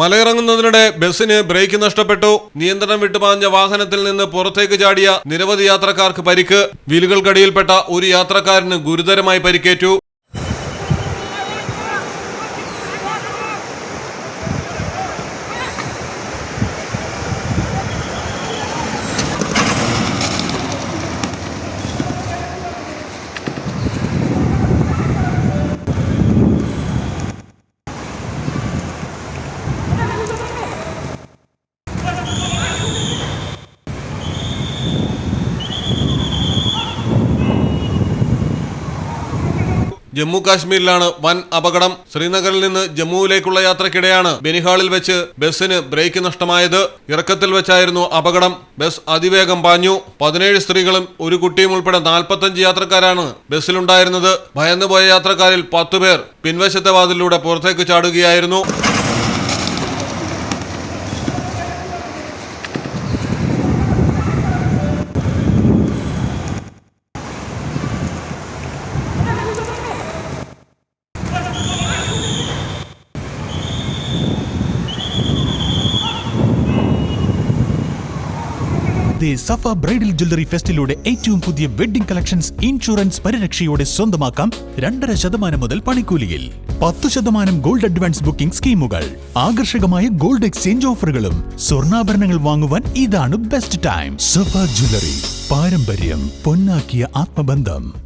മലയിറങ്ങുന്നതിനിടെ ബസ്സിന് ബ്രേക്ക് നഷ്ടപ്പെട്ടു. നിയന്ത്രണം വിട്ടുപാഞ്ഞ വാഹനത്തിൽ നിന്ന് പുറത്തേക്ക് ചാടിയ നിരവധി യാത്രക്കാർക്ക് പരിക്ക്. വീലുകൾക്കടിയിൽപ്പെട്ട ഒരു യാത്രക്കാരന് ഗുരുതരമായി പരിക്കേറ്റു. ജമ്മു കാശ്മീരിലാണ് വൻ അപകടം. ശ്രീനഗറിൽ നിന്ന് ജമ്മുവിലേക്കുള്ള യാത്രക്കിടെയാണ് ബനിഹാളിൽ വെച്ച് ബസ്സിന് ബ്രേക്ക് നഷ്ടമായത്. ഇറക്കത്തിൽ വെച്ചായിരുന്നു അപകടം. ബസ് അതിവേഗം പാഞ്ഞു. പതിനേഴ് സ്ത്രീകളും ഒരു കുട്ടിയും ഉൾപ്പെടെ നാൽപ്പത്തഞ്ച് യാത്രക്കാരാണ് ബസ്സിലുണ്ടായിരുന്നത്. ഭയന്നുപോയ യാത്രക്കാരിൽ പത്തുപേർ പിൻവശത്തെ വാതിലൂടെ പുറത്തേക്ക് ചാടുകയായിരുന്നു. ദി സഫ ബ്രൈഡൽ ജ്വല്ലറി ഫെസ്റ്റിലൂടെ ഏറ്റവും പുതിയ വെഡിംഗ് കളക്ഷൻസ് ഇൻഷുറൻസ് പരിരക്ഷയോടെ സ്വന്തമാക്കാം രണ്ടര ശതമാനം മുതൽ പണിക്കൂലിയിൽ. പത്ത് ശതമാനം ഗോൾഡ് അഡ്വാൻസ് ബുക്കിംഗ് സ്കീമുകൾ ആകർഷകമായ ഗോൾഡ് എക്സ്ചേഞ്ച് ഓഫറുകളും സ്വർണാഭരണങ്ങൾ വാങ്ങുവാൻ ഇതാണ് ബെസ്റ്റ് ടൈം. സഫ ജ്വല്ലറി പാരമ്പര്യം പൊന്നാക്കിയ ആത്മബന്ധം.